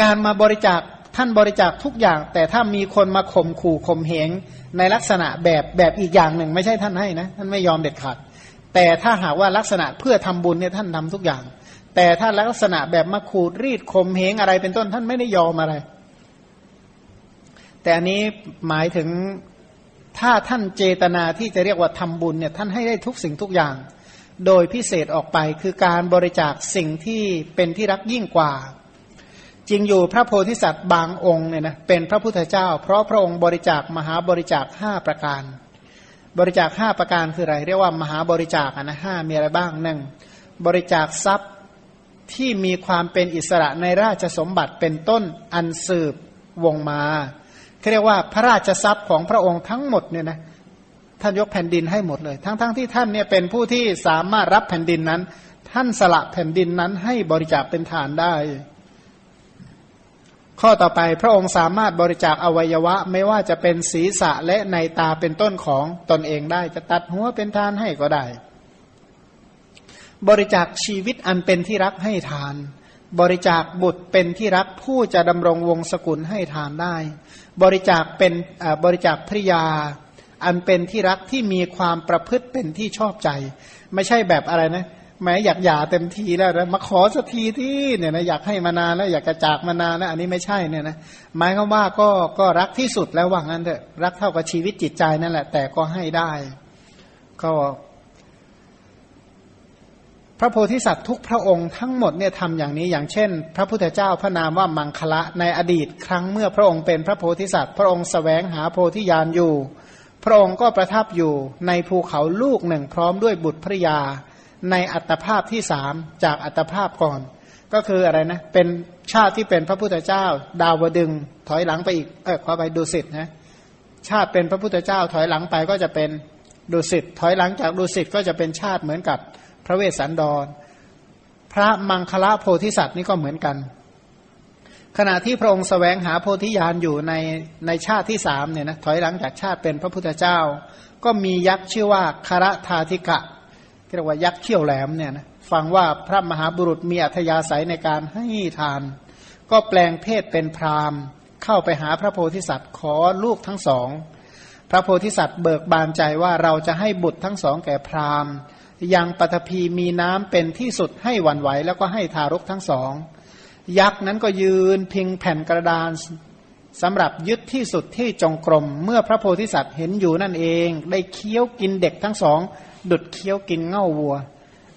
การมาบริจาคท่านบริจาคทุกอย่าง แต่ถ้ามีคนมาข่มขู่ข่มเหงในลักษณะแบบแบบอีกอย่างหนึ่ง ไม่ใช่ท่านให้นะท่านไม่ยอมเด็ดขาดแต่ถ้าหากว่าลักษณะเพื่อทำบุญเนี่ยท่านทำทุกอย่าง แต่ถ้าลักษณะแบบมาขูดรีดข่มเหงอะไรเป็นต้นท่านไม่ได้ยอมอะไร แต่อันนี้หมายถึงถ้าท่านเจตนาที่จะเรียกว่าทำบุญเนี่ยท่านให้ได้ทุกสิ่งทุกอย่าง โดยพิเศษออกไปคือการบริจาคสิ่งที่เป็นที่รักยิ่งกว่า จริงอยู่พระโพธิสัตว์บางองค์เนี่ยนะเป็นพระพุทธเจ้า เพราะพระองค์บริจาคมหาบริจาคห้าประการ บริจาคห้าประการคืออะไร เรียกว่ามหาบริจาคนะห้ามีอะไรบ้างหนึ่งบริจาคทรัพย์ที่มีความเป็นอิสระในราชสมบัติเป็นต้นอันสืบวงมาเรียกว่าพระราชทรัพย์ของพระองค์ทั้งหมดเนี่ยนะท่านยกแผ่นดินให้หมดเลย ทั้งๆทที่ท่านเนี่ยเป็นผู้ที่สามารถรับแผ่นดินนั้น ท่านสละแผ่นดินนั้นให้บริจาคเป็นฐานได้ ข้อต่อไปพระองค์สามารถบริจาคอวัยวะ ไม่ว่าจะเป็นศีรษะและในตาเป็นต้นของตนเองได้ จะตัดหัวเป็นทานให้ก็ได้ บริจาคชีวิตอันเป็นที่รักให้ทาน บริจาคบุตรเป็นที่รักผู้จะดำรงวงศกุลให้ทานได้ บริจาคเป็นบริจาคภริยา อันเป็นที่รักที่มีความประพฤติเป็นที่ชอบใจ ไม่ใช่แบบอะไรนะ แม้อยากหย่าเต็มทีแล้วมาขอสักทีที่เนี่ยนะอยากให้มานานแล้วอยากจะจากมานานแล้วอันนี้ไม่ใช่เนี่ยนะหมายความว่าก็ก็รักที่สุดแล้วว่างั้นเถอะรักเท่ากับชีวิตจิตใจนั่นแหละ แต่ก็ให้ได้ ก็พระโพธิสัตว์ทุกพระองค์ทั้งหมดเนี่ยทำอย่างนี้อย่างเช่น พระพุทธเจ้าพระนามว่ามังคละในอดีต ครั้งเมื่อพระองค์เป็นพระโพธิสัตว์ พระองค์สแสวงหาโพธิญาณอยู่ พระองค์ก็ประทับอยู่ในภูเขาลูกหนึ่งพร้อมด้วยบุตรภริยา ในอัตภาพที่สามจากอัตภาพก่อน ก็คืออะไรนะ เป็นชาติที่เป็นพระพุทธเจ้า ดาวดึงถอยหลังไปอีกเออขอไปดูสิทธ์นะชาติเป็นพระพุทธเจ้า ถอยหลังไปก็จะเป็นดุสิตถอยหลังจากดุสิตก็จะเป็นชาติเหมือนกับพระเวสสันดร พระมังคละโพธิสัตว์นี่ก็เหมือนกัน ขณะที่พระองค์สแสวงหาโพธิญาณอยู่ในในชาติที่สามเนี่ยนะถอยหลังจากชาติเป็นพระพุทธเจ้า ก็มียักษ์ชื่อว่าคารธาธิกะ เรียกว่ายักษ์เขี้ยวแหลมเนี่ยนะฟังว่าพระมหาบุรุษมีอัธยาศัยในการให้ทาน ก็แปลงเพศเป็นพราหมณ์เข้าไปหาพระโพธิสัตว์ขอลูกทั้งสอง พระโพธิสัตว์เบิกบานใจว่าเราจะให้บุตรทั้งสองแก่พราหมณ์ยังปฐพีมีน้ำเป็นที่สุดให้หวั่นไหวแล้วก็ให้ทารกทั้งสอง ยักษ์นั้นก็ยืนพิงแผ่นกระดานสำหรับยึดที่สุดที่จงกรม เมื่อพระโพธิสัตว์เห็นอยู่นั่นเอง ได้เคี้ยวกินเด็กทั้งสอง ดุดเคี้ยวกินเง่าวัว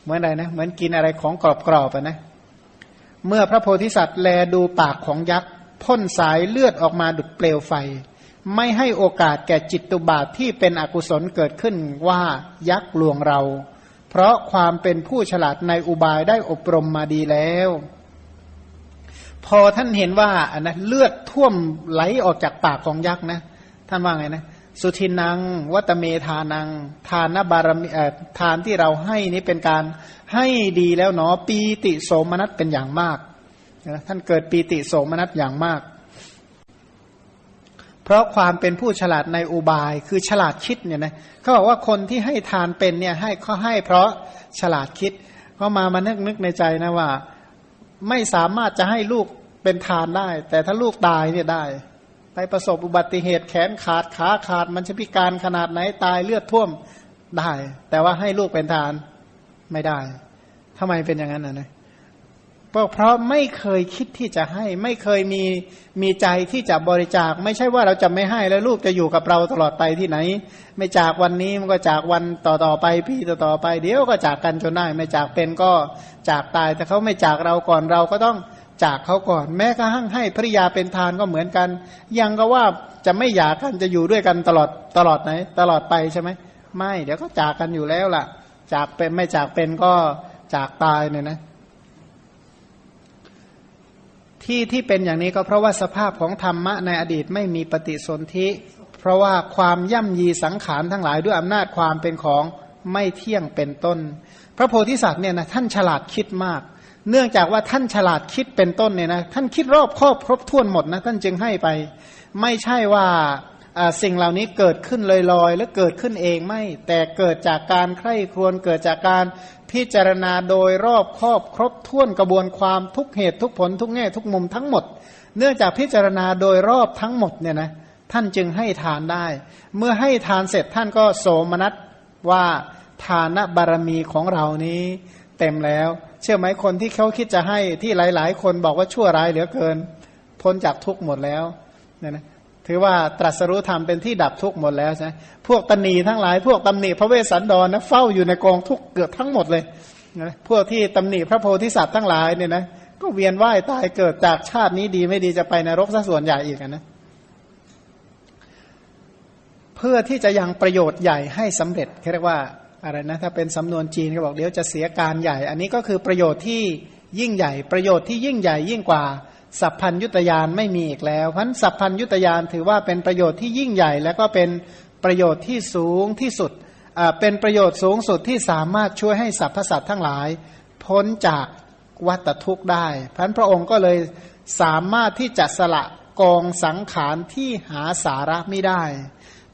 เหมือนอะไรนะ เหมือนกินอะไรของกรอบๆอะนะ เมื่อพระโพธิสัตว์แลดูปากของยักษ์พ่นสายเลือดออกมาดุดเปลวไฟ ไม่ให้โอกาสแก่จิตตุบาทที่เป็นอกุศลเกิดขึ้นว่ายักษ์ลวงเรา เพราะความเป็นผู้ฉลาดในอุบายได้อบรมมาดีแล้ว พอท่านเห็นว่าอันนะเลือดท่วมไหลออกจากปากของยักษ์นะ ท่านว่าไงนะ สุทินัง วัตเมทานัง ทานบารมีทานที่เราให้นี้เป็นการให้ดีแล้วเนาะปีติโสมนัสเป็นอย่างมากท่านเกิดปีติโสมนัสอย่างมาก เพราะความเป็นผู้ฉลาดในอุบายคือฉลาดคิดเนี่ยนะเขาบอกว่าคนที่ให้ทานเป็นเนี่ยให้เขาให้เพราะฉลาดคิดเขามามานึกนึกในใจนะว่า ไม่สามารถจะให้ลูกเป็นทานได้ แต่ถ้าลูกตายเนี่ยได้ ไปประสบอุบัติเหตุแขนขาดขาขาดมันจะพิการขนาดไหนตายเลือดท่วมได้ แต่ว่าให้ลูกเป็นทานไม่ได้ทำไมเป็นอย่างนั้นนะเพราะไม่เคยคิดที่จะให้ ไม่เคยมีมีใจที่จะบริจาค ไม่ใช่ว่าเราจะไม่ให้แล้วลูกจะอยู่กับเราตลอดไปที่ไหน ไม่จากวันนี้มันก็จากวันต่อต่อไปพี่ต่อต่อไป เดี๋ยวก็จากกันจนได้ ไม่จากเป็นก็จากตายแต่เขาไม่จากเราก่อนเราก็ต้อง จากเขาก่อน แม้กระทั่งให้ภริยาเป็นทานก็เหมือนกัน ยังก็ว่าจะไม่อยากกันจะอยู่ด้วยกันตลอดตลอดไหน ตลอดไปใช่ไหมไม่เดี๋ยวก็จากกันอยู่แล้วล่ะ จากเป็นไม่จากเป็นก็จากตายเนี่ยนะ ที่ที่เป็นอย่างนี้ก็เพราะว่าสภาพของธรรมะในอดีตไม่มีปฏิสนธิ เพราะว่าความย่ำยีสังขารทั้งหลายด้วยอำนาจความเป็นของไม่เที่ยงเป็นต้น พระโพธิสัตว์เนี่ยนะท่านฉลาดคิดมาก เนื่องจากว่าท่านฉลาดคิดเป็นต้นเนี่ยนะท่านคิดรอบครอบครบถ้วนหมดนะท่านจึงให้ไป ไม่ใช่ว่าสิ่งเหล่านี้เกิดขึ้นลอยๆ และเกิดขึ้นเองไม่ แต่เกิดจากการใคร่ครวญเกิดจากการพิจารณาโดยรอบครอบครบถ้วนกระบวนความทุกเหตุทุกผลทุกแง่ทุกมุมทั้งหมด เนื่องจากพิจารณาโดยรอบทั้งหมดเนี่ยนะท่านจึงให้ทานได้ เมื่อให้ทานเสร็จท่านก็โสมนัสว่าทานบารมีของเรานี้ เต็มแล้ว เชื่อไหมคนที่เขาคิดจะให้ที่หลาย ๆ คนบอกว่าชั่วร้ายเหลือเกิน พ้นจากทุกข์หมดแล้วเนี่ยนะถือว่าตรัสรู้ธรรมเป็นที่ดับทุกข์หมดแล้วใช่ไหมพวกตนีทั้งหลายพวกตำหนิพระเวสสันดรนะเฝ้าอยู่ในกองทุกข์เกือบทั้งหมดเลยนะพวกที่ตำหนิพระโพธิสัตว์ทั้งหลายเนี่ยนะก็เวียนว่ายตายเกิดจากชาตินี้ดีไม่ดีจะไปนรกซะส่วนใหญ่อีกนะเพื่อที่จะยังประโยชน์ใหญ่ให้สำเร็จเรียกว่า อะไรนะถ้าเป็นสำนวนจีนก็บอกเดี๋ยวจะเสียการใหญ่ อันนี้ก็คือประโยชน์ที่ยิ่งใหญ่ ประโยชน์ที่ยิ่งใหญ่ยิ่งกว่าสัพพัญยุตยานไม่มีอีกแล้วเพราะสัพพัญยุตยานถือว่าเป็นประโยชน์ที่ยิ่งใหญ่ และก็เป็นประโยชน์ที่สูงที่สุดเป็นประโยชน์สูงสุดที่สามารถช่วยให้สรรพสัตว์ทั้งหลาย พ้นจากวัฏทุกข์ได้พันพระองค์ก็เลยสามารถที่จะสละกองสังขารที่หาสาระไม่ได้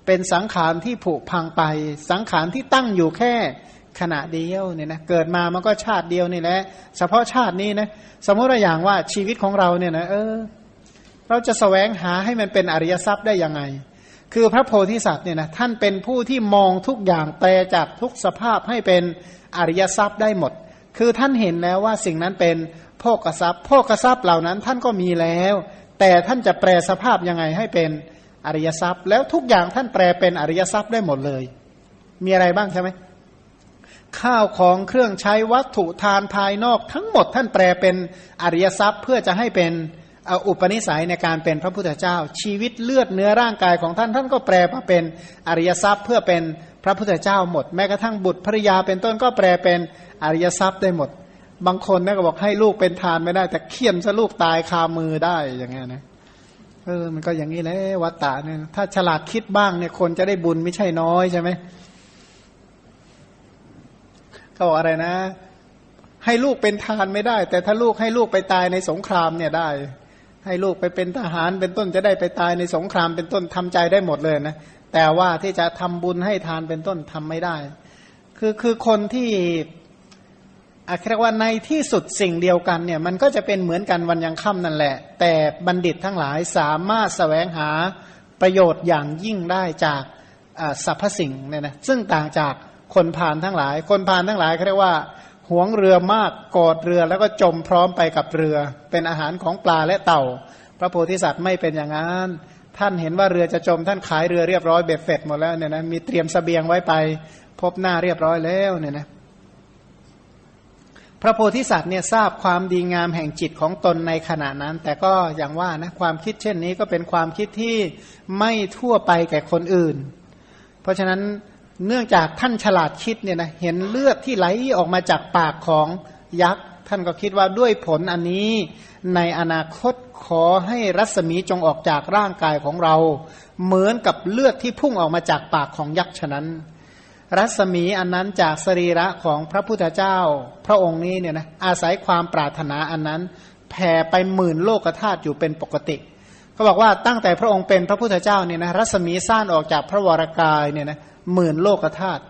เป็นสังขารที่ผุพังไป สังขารที่ตั้งอยู่แค่ขณะเดียวเนี่ยนะเกิดมามันก็ชาติเดียวนี่แหละเฉพาะชาตินี้นะสมมติว่าอย่างว่าชีวิตของเราเนี่ยนะเออ เราจะสแสวงหาให้มันเป็นอริยทรัพย์ได้ยังไง คือพระโพธิสัตว์เนี่ยนะท่านเป็นผู้ที่มองทุกอย่างแปลจากทุกสภาพให้เป็นอริยทรัพย์ได้หมด คือท่านเห็นแล้วว่าสิ่งนั้นเป็นโภกทรัพย์โภกทรัพย์เหล่านั้นท่านก็มีแล้ว แต่ท่านจะแปลสภาพยังไงให้เป็น อริยทรัพย์ แล้วทุกอย่างท่านแปลเป็นอริยทรัพย์ได้หมดเลย มีอะไรบ้างใช่ไหมข้าวของเครื่องใช้วัตถุทานภายนอก ทั้งหมดท่านแปลเป็นอริยทรัพย์ เพื่อจะให้เป็นอุปนิสัยในการเป็นพระพุทธเจ้า ชีวิตเลือดเนื้อร่างกายของท่านท่านก็แปลมาเป็นอริยทรัพย์ เพื่อเป็นพระพุทธเจ้าหมด แม้กระทั่งบุตรภริยาเป็นต้นก็แปลเป็นอริยทรัพย์ได้หมด บางคนนะก็บอกให้ลูกเป็นทานไม่ได้ แต่เคี่ยนซะลูกตายคามือได้อย่างเงี้ยนะ เออมันก็อย่างนี้แหละวัตตะเนี่ยถ้าฉลาดคิดบ้างเนี่ยคนจะได้บุญไม่ใช่น้อยใช่ไหมเขาบอกอะไรนะ ให้ลูกเป็นทานไม่ได้ แต่ถ้าลูกให้ลูกไปตายในสงครามเนี่ยได้ ให้ลูกไปเป็นทหารเป็นต้นจะได้ไปตายในสงครามเป็นต้นทำใจได้หมดเลยนะแต่ว่าที่จะทำบุญให้ทานเป็นต้นทำไม่ได้ คือคือคนที่ อาเรียกว่าในที่สุดสิ่งเดียวกันเนี่ยมันก็จะเป็นเหมือนกันวันยังค่ำนั่นแหละ แต่บัณฑิตทั้งหลายสามารถสแสวงหาประโยชน์อย่างยิ่งได้จากสรรพสิ่งเนี่ยนะซึ่งต่างจากคนผ่านทั้งหลาย คนผ่านทั้งหลายเขาเรียกว่าหวงเรือมากกอดเรือแล้วก็จมพร้อมไปกับเรือ เป็นอาหารของปลาและเต่า พระโพธิสัตว์ไม่เป็นอย่างนั้นท่านเห็นว่าเรือจะจมท่านขายเรือเรียบร้อยเบ็ดเสร็จหมดแล้วเนี่ยนะมีเตรียมสเสบียงไว้ไป พบหน้าเรียบร้อยแล้วเนี่ยนะ ระโพธิสัตว์เนี่ยทราบความดีงามแห่งจิตของตนในขณะนั้น แต่ก็อย่างว่านะความคิดเช่นนี้ก็เป็นความคิดที่ไม่ทั่วไปแก่คนอื่น เพราะฉะนั้นเนื่องจากท่านฉลาดคิดเนี่ยนะเห็นเลือดที่ไหลออกมาจากปากของยักษ์ท่านก็คิดว่าด้วยผลอันนี้ในอนาคตขอให้รัศมีจงออกจากร่างกายของเรา เหมือนกับเลือดที่พุ่งออกมาจากปากของยักษ์ฉะนั้น รัศมีอันนั้นจากสรีระของพระพุทธเจ้า พระองค์นี้เนี่ยนะอาศัยความปรารถนาอันนั้นแผ่ไปหมื่นโลกธาตุอยู่เป็นปกติเขาบอกว่าตั้งแต่พระองค์เป็นพระพุทธเจ้าเนี่ยนะรัศมีสั้นออกจากพระวรากายเนี่ยนะหมื่นโลกธาตุ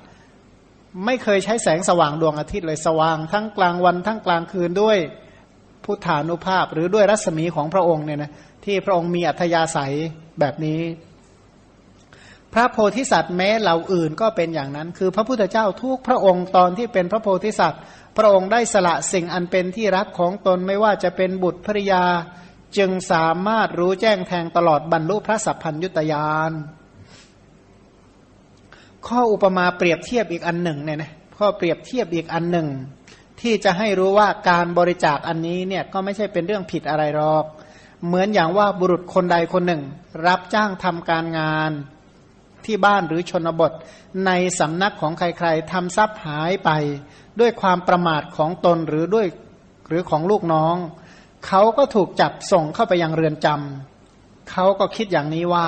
ไม่เคยใช้แสงสว่างดวงอาทิตย์เลยสว่างทั้งกลางวันทั้งกลางคืนด้วยพุทธานุภาพ หรือด้วยรัศมีของพระองค์เนี่ยนะที่พระองค์มีอัธยาศัยแบบนี้ พระโพธิสัตว์แม้เหล่าอื่นก็เป็นอย่างนั้น คือพระพุทธเจ้าทุกพระองค์ตอนที่เป็นพระโพธิสัตว์ พระองค์ได้สละสิ่งอันเป็นที่รักของตนไม่ว่าจะเป็นบุตรภริยา จึงสามารถรู้แจ้งแทงตลอดบรรลุพระสัพพัญยุตยานข้ออุปมาเปรียบเทียบอีกอันหนึ่งเนี่ยนะข้อเปรียบเทียบอีกอันหนึ่ง ที่จะให้รู้ว่าการบริจาคอันนี้เนี่ยก็ไม่ใช่เป็นเรื่องผิดอะไรหรอก เหมือนอย่างว่าบุรุษคนใดคนหนึ่ง รับจ้างทำการงาน ที่บ้านหรือชนบท ในสำนักของใครๆทำทรัพย์หายไป ด้วยความประมาทของตนหรือด้วยหรือของลูกน้อง เขาก็ถูกจับส่งเข้าไปยังเรือนจำเขาก็คิดอย่างนี้ว่า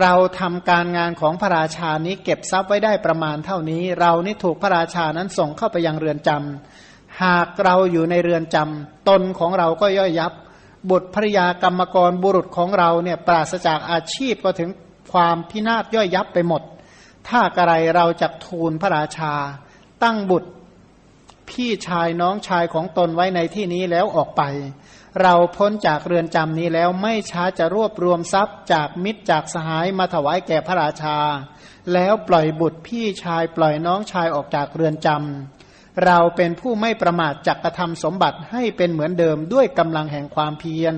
เราทำการงานของพระราชานี้เก็บทรัพย์ไว้ได้ประมาณเท่านี้ เรานี่ถูกพระราชานั้นส่งเข้าไปยังเรือนจำหากเราอยู่ในเรือนจำตนของเราก็ย่อยยับบุตรภริยากรรมกรบุรุษของเราเนี่ยปราศจากอาชีพก็ถึง ความพินาศย่อยยับไปหมด ถ้ากระไรเราจะทูลพระราชา ตั้งบุตรพี่ชายน้องชายของตนไว้ในที่นี้แล้วออกไป เราพ้นจากเรือนจำนี้แล้วไม่ช้าจะรวบรวมทรัพย์จากมิตรจากสหายมาถวายแก่พระราชา แล้วปล่อยบุตรพี่ชายปล่อยน้องชายออกจากเรือนจำเราเป็นผู้ไม่ประมาทจักกระทำสมบัติให้เป็นเหมือนเดิมด้วยกำลังแห่งความเพียร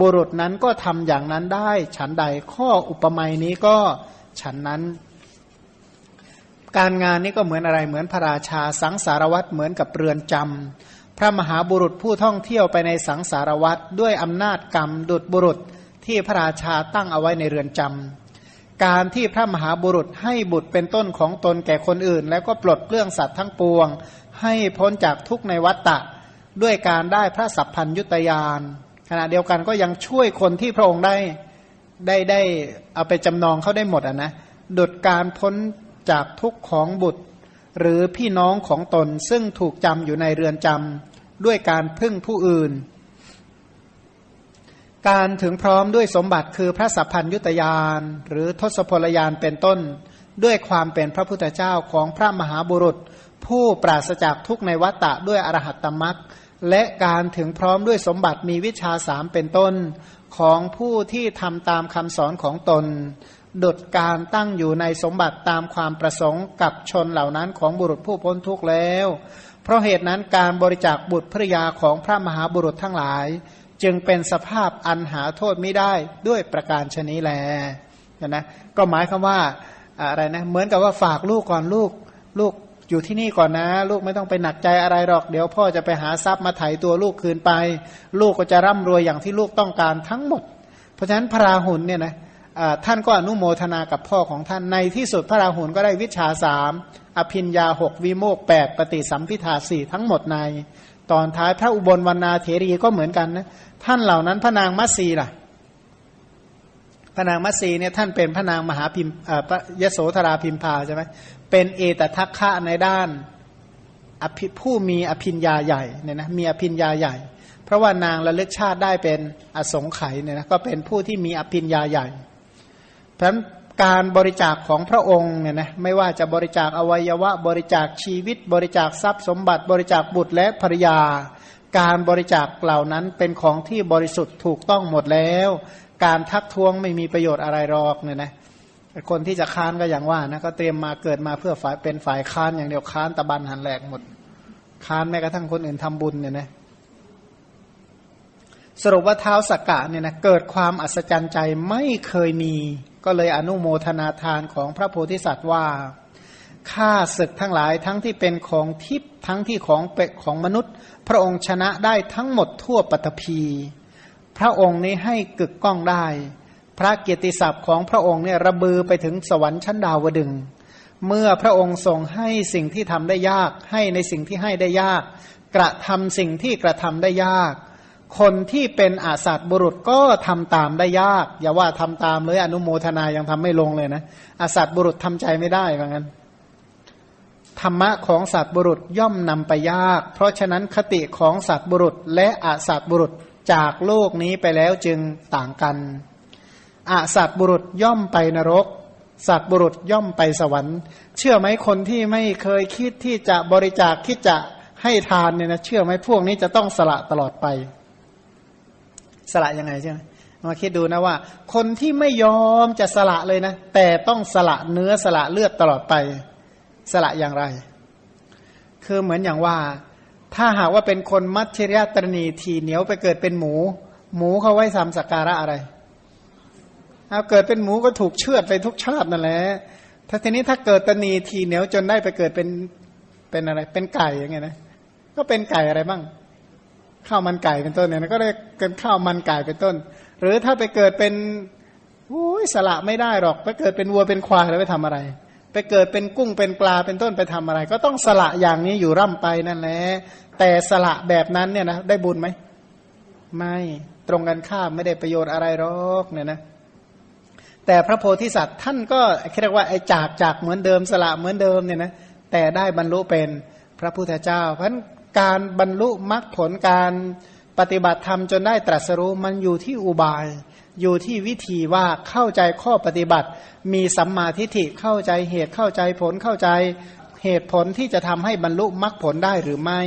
บุรุษนั้นก็ทำอย่างนั้นได้ ฉันใดข้ออุปมาอนี้ก็ฉันนั้น การงานนี้ก็เหมือนอะไรเหมือนพระราชาสังสารวัตรเหมือนกับเรือนจำพระมหาบุรุษผู้ท่องเที่ยวไปในสังสารวัตรด้วยอำนาจกรรมดุดบุรุษที่พระราชาตั้งเอาไว้ในเรือนจำการที่พระมหาบุรุษให้บุตรเป็นต้นของตนแก่คนอื่น แล้วก็ปลดเปลื้องสัตว์ทั้งปวง ให้พ้นจากทุกข์ในวัฏฏะด้วยการได้พระสัพพัญยุตยาน ขณะเดียวกันก็ยังช่วยคนที่พระองค์ได้ได้ได้เอาไปจำนองเขาได้หมดอะนะดุดการพ้นจากทุกข์ของบุตร หรือพี่น้องของตนซึ่งถูกจำอยู่ในเรือนจำด้วยการพึ่งผู้อื่น การถึงพร้อมด้วยสมบัติคือพระสัพพัญยุตยาน หรือทศพลยานเป็นต้น ด้วยความเป็นพระพุทธเจ้าของพระมหาบุรุษ ผู้ปราศจากทุกในวัฏฏะด้วยอรหัตตมรัก และการถึงพร้อมด้วยสมบัติมีวิชาสามเป็นต้นของผู้ที่ทำตามคำสอนของตน ดุดการตั้งอยู่ในสมบัติตามความประสงค์กับชนเหล่านั้นของบุรุษผู้พ้นทุกข์แล้ว เพราะเหตุนั้นการบริจาคบุตรภรยาของพระมหาบุรุษทั้งหลาย จึงเป็นสภาพอันหาโทษไม่ได้ด้วยประการชนี้แลนะนะก็หมายคำว่าอะไรนะเหมือนกับว่าฝากลูกก่อนลูกลูก อยู่ที่นี่ก่อนนะ ลูกไม่ต้องไปหนักใจอะไรหรอก เดี๋ยวพ่อจะไปหาทรัพย์มาไถ่ตัวลูกคืนไป ลูกก็จะร่ำรวยอย่างที่ลูกต้องการทั้งหมด เพราะฉะนั้นพระราหุลเนี่ยนะท่านก็อนุโมทนากับพ่อของท่านในที่สุดพระราหุลก็ได้วิชาสามอภินยาหกวิโมกแปดปฏิสัมพิทาสี่ทั้งหมดใน ตอนท้ายพระอุบลวรรณาเถรีก็เหมือนกันนะท่านเหล่านั้นพระนางมัตสีล่ะพระนางมัตสีเนี่ยท่านเป็นพระนางมหาพิมยโสธราพิมพาใช่ไหม เป็นเอตทัคคะในด้านอภิผู้มีอภินยาใหญ่เนี่ยนะมีอภินยาใหญ่ เพราะว่านางระลึกชาติได้เป็นอสงไขยเนี่ยนะก็เป็นผู้ที่มีอภินยาใหญ่ เพราะฉะนั้นการบริจาคของพระองค์เนี่ยนะไม่ว่าจะบริจาคอวัยวะ บริจาคชีวิต บริจาคทรัพย์สมบัติ บริจาคบุตรและภรรยา การบริจาคเหล่านั้นเป็นของที่บริสุทธิ์ถูกต้องหมดแล้ว การทักท้วงไม่มีประโยชน์อะไรหรอกเนี่ยนะ คนที่จะค้านก็อย่างว่านะก็เตรียมมาเกิดมาเพื่อฝ่ายเป็นฝ่ายค้านอย่างเดียวค้านตะบันหันแหลกหมด ค้านแม้กระทั่งคนอื่นทำบุญเนี่ยนะสรุปว่าเท้าสกกะเนี่ยนะเกิดความอัศจรรย์ใจไม่เคยมี ก็เลยอนุโมทนาทานของพระโพธิสัตว์ว่าข้าศึกทั้งหลายทั้งที่เป็นของทิพย์ทั้งที่ของเป็ของมนุษย์ พระองค์ชนะได้ทั้งหมดทั่วปฐพีพระองค์นี้ให้กึกก้องได้ พระเกียรติศัพท์ของพระองค์เนี่ยระบือไปถึงสวรรค์ชั้นดาวดึง เมื่อพระองค์ทรงให้สิ่งที่ทำได้ยาก ให้ในสิ่งที่ให้ได้ยาก กระทำสิ่งที่กระทำได้ยาก คนที่เป็นอาสาตบุรุษก็ทำตามได้ยาก อย่าว่าทำตามเลยอนุโมทนายังทำไม่ลงเลยนะอาสาตบุรุษทำใจไม่ได้เหมือนกันธรรมะของสัตว์บุรุษย่อมนำไปยาก เพราะฉะนั้นคติของสัตว์บุรุษและอาสัตบุรุษจากโลกนี้ไปแล้วจึงต่างกัน อาสัตบุรุษย่อมไปนรก สัตบุรุษย่อมไปสวรรค์ เชื่อไหมคนที่ไม่เคยคิดที่จะบริจาคคิดจะให้ทานเนี่ยนะเชื่อไหมพวกนี้จะต้องสละตลอดไป สละยังไงใช่ไหมมาคิดดูนะว่า คนที่ไม่ยอมจะสละเลยนะ แต่ต้องสละเนื้อสละเลือดตลอดไป สละอย่างไร คือเหมือนอย่างว่า ถ้าหากว่าเป็นคนมัชริยตรณีทีเหนียวไปเกิดเป็นหมู หมูเขาไว้ทำสักการะอะไร เอาเกิดเป็นหมูก็ถูกเชือดไปทุกชาตินั่นแหละถ้าทีนี้ถ้าเกิดตนีทีเหนียวจนได้ไปเกิดเป็นเป็นอะไร เป็นไก่ย่างเงี้ยนะก็เป็นไก่อะไรบ้างข้าวมันไก่เป็นต้นเนี่ยก็ได้เกิดข้าวมันไก่เป็นต้น หรือถ้าไปเกิดเป็นโอ้ยสละไม่ได้หรอก ไปเกิดเป็นวัวเป็นควายแล้วไปทำอะไร ไปเกิดเป็นกุ้งเป็นปลาเป็นต้นไปทำอะไร ก็ต้องสละอย่างนี้อยู่ร่ำไปนั่นแหละแต่สละแบบนั้นเนี่ยนะได้บุญไหมไม่ตรงกันข้ามไม่ได้ประโยชน์อะไรหรอกเนี่ยนะ แต่พระโพธิสัตว์ท่านก็เรียกว่าไอ้จากจากเหมือนเดิมสละเหมือนเดิมเนี่ยนะแต่ได้บรรลุเป็นพระพุทธเจ้า เพราะการบรรลุมรรคผลการปฏิบัติธรรมจนได้ตรัสรู้มันอยู่ที่อุบาย อยู่ที่วิธีว่าเข้าใจข้อปฏิบัติ มีสัมมาทิฏฐิเข้าใจเหตุเข้าใจผลเข้าใจเหตุผลที่จะทำให้บรรลุมรรคผลได้หรือไม่